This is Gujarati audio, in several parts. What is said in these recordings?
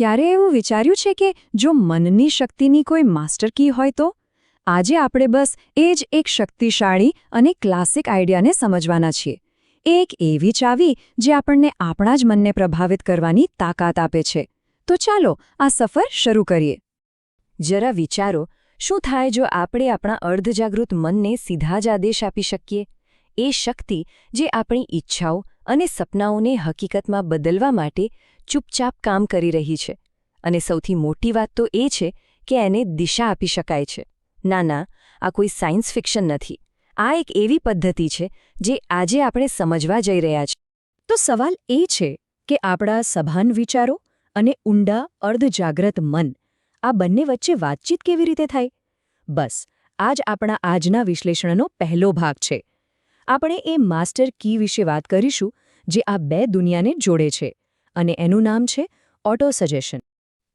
ક્યારે એવું વિચાર્યું છે કે જો મનની શક્તિની કોઈ માસ્ટર કી હોય તો? આજે આપણે બસ એ જ એક શક્તિશાળી અને ક્લાસિક આઈડિયાને સમજવાના છીએ. એક એવી ચાવી જે આપણને આપણા જ મનને પ્રભાવિત કરવાની તાકાત આપે છે. તો ચાલો આ સફર શરૂ કરીએ. જરા વિચારો, શું થાય જો આપણે આપણા અર્ધજાગૃત મનને સીધા જ આદેશ આપી શકીએ? એ શક્તિ જે આપણી ઈચ્છાઓ અને સપનાઓને હકીકતમાં બદલવા માટે ચૂપચાપ કામ કરી રહી છે. અને સૌથી મોટી વાત તો એ છે કે એને દિશા આપી શકાય છે. ના ના, આ કોઈ સાયન્સ ફિક્શન નથી. આ એક એવી પદ્ધતિ છે જે આજે આપણે સમજવા જઈ રહ્યા છીએ તો સવાલ એ છે કે આપણા સભાન વિચારો અને ઊંડા, અર્ધજાગ્રત મન, આ બંને વચ્ચે વાતચીત કેવી રીતે થાય? બસ આ જ આપણા આજના વિશ્લેષણનો પહેલો ભાગ છે. આપણે એ માસ્ટર કી વિશે વાત કરીશું જે આ બે દુનિયાને જોડે છે અને એનું નામ છે ઓટો સજેશન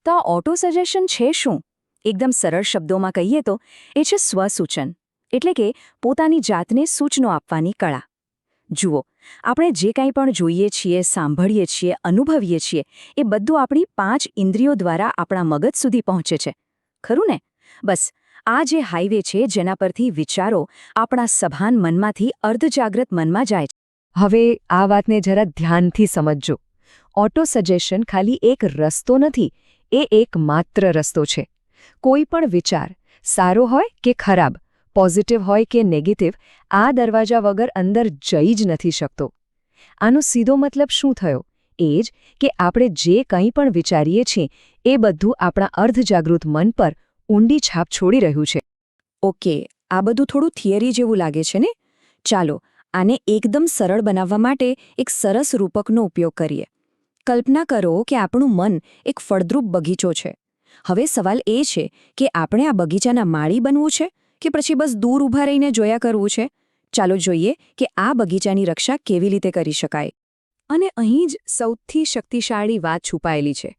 તો આ ઓટો સજેશન છે શું? એકદમ સરળ શબ્દોમાં કહીએ તો, એ છે સ્વસૂચન, એટલે કે પોતાની જાતને સૂચનો આપવાની કળા. જુઓ, આપણે જે કંઈ પણ જોઈએ છીએ, સાંભળીએ છીએ, અનુભવીએ છીએ, એ બધું આપણી પાંચ ઇન્દ્રિયો દ્વારા આપણા મગજ સુધી પહોંચે છે. ખરું ને? બસ, આ જે હાઈવે છે જેના પરથી વિચારો આપણા સભાન મનમાંથી અર્ધજાગ્રત મનમાં જાય છે. હવે આ વાતને જરા ધ્યાનથી સમજજો. ઓટો સજેશન ખાલી એક રસ્તો નથી, એ એક માત્ર રસ્તો છે. કોઈ પણ વિચાર, સારો હોય કે ખરાબ પોઝિટિવ હોય કે નેગેટિવ આ દરવાજા વગર અંદર જઈ જ નથી શકતો. આનો સીધો મતલબ શું થયો? એ જ કે આપણે જે કંઈ પણ વિચારીએ છીએ, એ બધું આપણા અર્ધજાગૃત મન પર ઊંડી છાપ છોડી રહ્યું છે. ઓકે, આ બધું થોડું થિયરી જેવું લાગે છે ને? ચાલો આને એકદમ સરળ બનાવવા માટે એક સરસ રૂપકનો ઉપયોગ કરીએ. કલ્પના કરો કે આપણું મન એક ફળદ્રુપ બગીચો છે. હવે સવાલ એ છે કે આપણે આ બગીચાના માળી બનવું છે કે પછી બસ દૂર ઊભા રહીને જોયા કરવું છે? ચાલો જોઈએ કે આ બગીચાની રક્ષા કેવી રીતે કરી શકાય. અને અહીં જ સૌથી શક્તિશાળી વાત છુપાયેલી છે.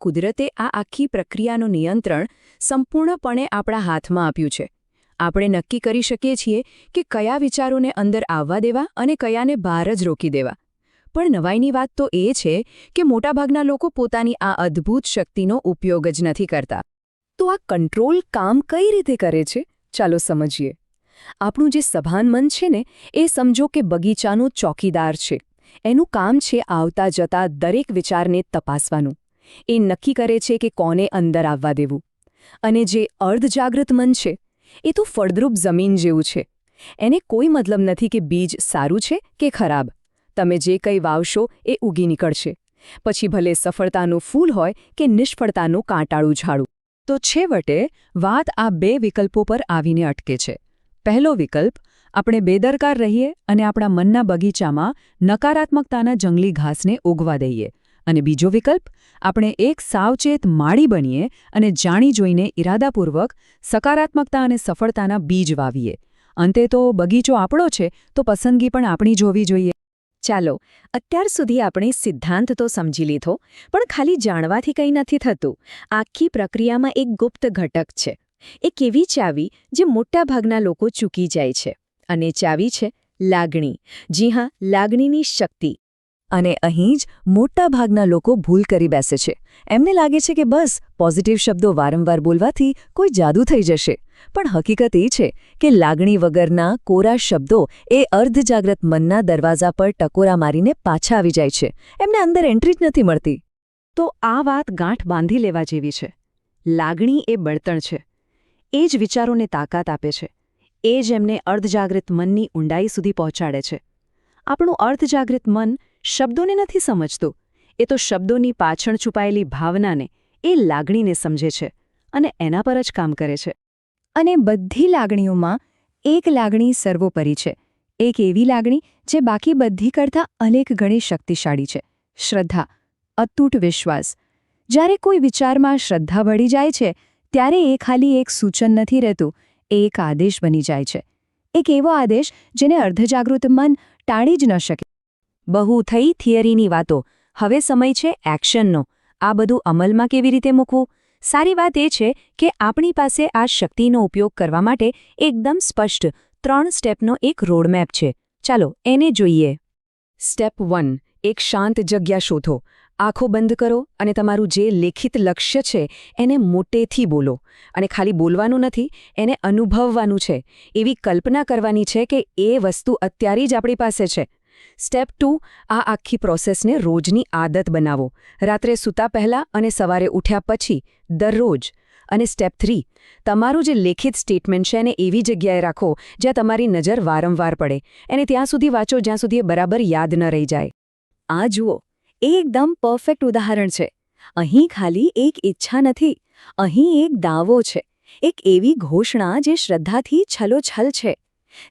કુદરતે આ આખી પ્રક્રિયાનું નિયંત્રણ સંપૂર્ણપણે આપણા હાથમાં આપ્યું છે. આપણે નક્કી કરી શકીએ છીએ કે કયા વિચારોને અંદર આવવા દેવા અને કયાને બહાર જ રોકી દેવા. પણ નવાઈની વાત તો એ છે કે મોટાભાગના લોકો પોતાની આ અદ્ભુત શક્તિનો ઉપયોગ જ નથી કરતા. તો આ કંટ્રોલ કામ કઈ રીતે કરે છે? ચાલો સમજીએ. આપણું જે સભાન મન છે ને, એ સમજો કે બગીચાનો ચોકીદાર છે. એનું કામ છે આવતા જતા દરેક વિચારને તપાસવાનું. એ નક્કી કરે છે કે કોને અંદર આવવા દેવું. અને જે અર્ધજાગૃત મન છે એ તો ફળદ્રુપ જમીન જેવું છે. એને કોઈ મતલબ નથી કે બીજ સારું છે કે ખરાબ. તમે જે કંઈ વાવશો એ ઉગી નીકળશે. પછી ભલે સફળતાનું ફૂલ હોય કે નિષ્ફળતાનું કાંટાળું ઝાડું. તો છેવટે વાત આ બે વિકલ્પો પર આવીને અટકે છે. પહેલો વિકલ્પ, આપણે બેદરકાર રહીએ અને આપણા મનના બગીચામાં નકારાત્મકતાના જંગલી ઘાસને ઉગવા દઈએ. અને બીજો વિકલ્પ, આપણે એક સાવચેત માળી બનીએ અને જાણી જોઈને ઇરાદાપૂર્વક સકારાત્મકતા અને સફળતાના બીજ વાવીએ. અંતે તો બગીચો આપણો છે, તો પસંદગી પણ આપણી જોવી જોઈએ. ચાલો, અત્યાર સુધી આપણે સિદ્ધાંત તો સમજી લીધો, પણ ખાલી જાણવાથી કંઈ નથી થતું. આખી પ્રક્રિયામાં એક ગુપ્ત ઘટક છે. એક એવી ચાવી જે મોટાભાગના લોકો ચૂકી જાય છે. અને ચાવી છે લાગણી. જી હા, લાગણીની શક્તિ. અને અહીં જ મોટાભાગના લોકો ભૂલ કરી બેસે છે. એમને લાગે છે કે બસ પોઝિટિવ શબ્દો વારંવાર બોલવાથી કોઈ જાદુ થઈ જશે. પણ હકીકત એ છે કે લાગણી વગરના કોરા શબ્દો એ અર્ધજાગ્રત મનના દરવાજા પર ટકોરા મારીને પાછા આવી જાય છે. એમને અંદર એન્ટ્રી જ નથી મળતી. તો આ વાત ગાંઠ બાંધી લેવા જેવી છે. લાગણી એ બળતણ છે. એ જ વિચારોને તાકાત આપે છે. એ જ એમને અર્ધજાગ્રત મનની ઊંડાઈ સુધી પહોંચાડે છે. આપણું અર્ધજાગ્રત મન શબ્દોને નથી સમજતું. એ તો શબ્દોની પાછળ છુપાયેલી ભાવનાને, એ લાગણીને સમજે છે અને એના પર જ કામ કરે છે. અને બધી લાગણીઓમાં એક લાગણી સર્વોપરી છે. એક એવી લાગણી જે બાકી બધી કરતાં અનેક ગણી શક્તિશાળી છે. શ્રદ્ધા, અતૂટ વિશ્વાસ. જ્યારે કોઈ વિચારમાં શ્રદ્ધા વળી જાય છે, ત્યારે એ ખાલી એક સૂચન નથી રહેતું એ એક આદેશ બની જાય છે. એક એવો આદેશ જેને અર્ધજાગૃત મન ટાળી જ ન શકે. બહુ થઈ થિયરીની વાતો. હવે સમય છે એક્શનનો. આ બધું અમલમાં કેવી રીતે મૂકવું? સારી વાત એ છે કે આપણી પાસે આ શક્તિનો ઉપયોગ કરવા માટે એકદમ સ્પષ્ટ ત્રણ સ્ટેપનો એક રોડમેપ છે. ચાલો, એને જોઈએ. સ્ટેપ વન એક શાંત જગ્યા શોધો. આંખો બંધ કરો અને તમારું જે લેખિત લક્ષ્ય છે એને મોટેથી બોલો. અને ખાલી બોલવાનું નથી, એને અનુભવવાનું છે. એવી કલ્પના કરવાની છે કે એ વસ્તુ અત્યારે જ આપણી પાસે છે. સ્ટેપ ટુ આ આખી પ્રોસેસને રોજની આદત બનાવો. રાત્રે સૂતા પહેલાં અને સવારે ઉઠ્યા પછી, દરરોજ. અને સ્ટેપ થ્રી તમારું જે લેખિત સ્ટેટમેન્ટ છે એને એવી જગ્યાએ રાખો જ્યાં તમારી નજર વારંવાર પડે. એને ત્યાં સુધી વાંચો જ્યાં સુધી એ બરાબર યાદ ન રહી જાય. આ જુઓ, એ એકદમ પરફેક્ટ ઉદાહરણ છે. અહીં ખાલી એક ઈચ્છા નથી, અહીં એક દાવો છે. એક એવી ઘોષણા જે શ્રદ્ધાથી છલોછલ છે.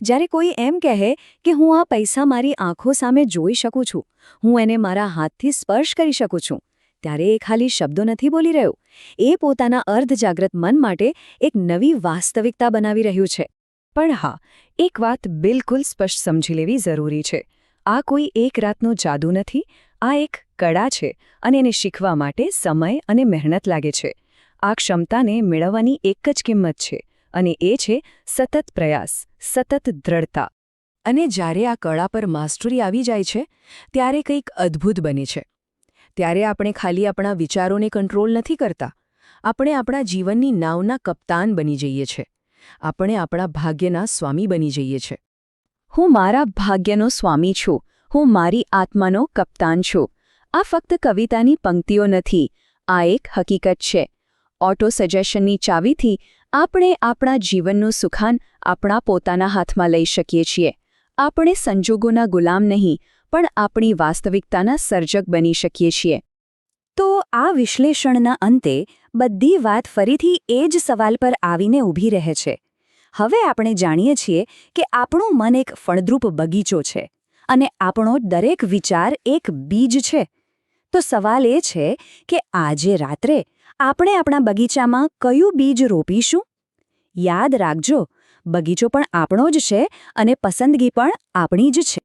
જ્યારે કોઈ એમ કહે કે હું આ પૈસા મારી આંખો સામે જોઈ શકું છું, હું એને મારા હાથથી સ્પર્શ કરી શકું છું, ત્યારે એ ખાલી શબ્દો નથી બોલી રહ્યો. એ પોતાના અર્ધજાગ્રત મન માટે એક નવી વાસ્તવિકતા બનાવી રહ્યું છે. પણ હા, એક વાત બિલકુલ સ્પષ્ટ સમજી લેવી જરૂરી છે. આ કોઈ એક રાતનો જાદુ નથી, આ એક કળા છે અને એને શીખવા માટે સમય અને મહેનત લાગે છે. આ ક્ષમતાને મેળવવાની એક જ કિંમત છે. અને એ છે સતત પ્રયાસ, સતત દ્રઢતા. અને જ્યારે આ કળા પર માસ્ટરી આવી જાય છે, ત્યારે કંઈક અદ્ભુત બને છે. ત્યારે આપણે ખાલી આપણા વિચારોને કંટ્રોલ નથી કરતા. આપણે આપણા જીવનની નાવના કપ્તાન બની જઈએ છે. આપણે આપણા ભાગ્યના સ્વામી બની જઈએ છે. હું મારા ભાગ્યનો સ્વામી છું. હું મારી આત્માનો કપ્તાન છું. આ ફક્ત કવિતાની પંક્તિઓ નથી. આ એક હકીકત છે. ઓટો સજેશનની ચાવીથી આપણે આપણા જીવનનું સુખાન આપણા પોતાના હાથમાં લઈ શકીએ છીએ. આપણે સંજોગોના ગુલામ નહીં, પણ આપણી વાસ્તવિકતાના સર્જક બની શકીએ છીએ. તો આ વિશ્લેષણના અંતે બધી વાત ફરીથી એ જ સવાલ પર આવીને ઊભી રહે છે. હવે આપણે જાણીએ છીએ કે આપણું મન એક ફળદ્રુપ બગીચો છે અને આપણો દરેક વિચાર એક બીજ છે. તો સવાલ એ છે કે આજે રાત્રે આપણે આપણા બગીચામાં કયું બીજ રોપીશું? યાદ રાખજો, બગીચો પણ આપણો જ છે અને પસંદગી પણ આપણી જ છે.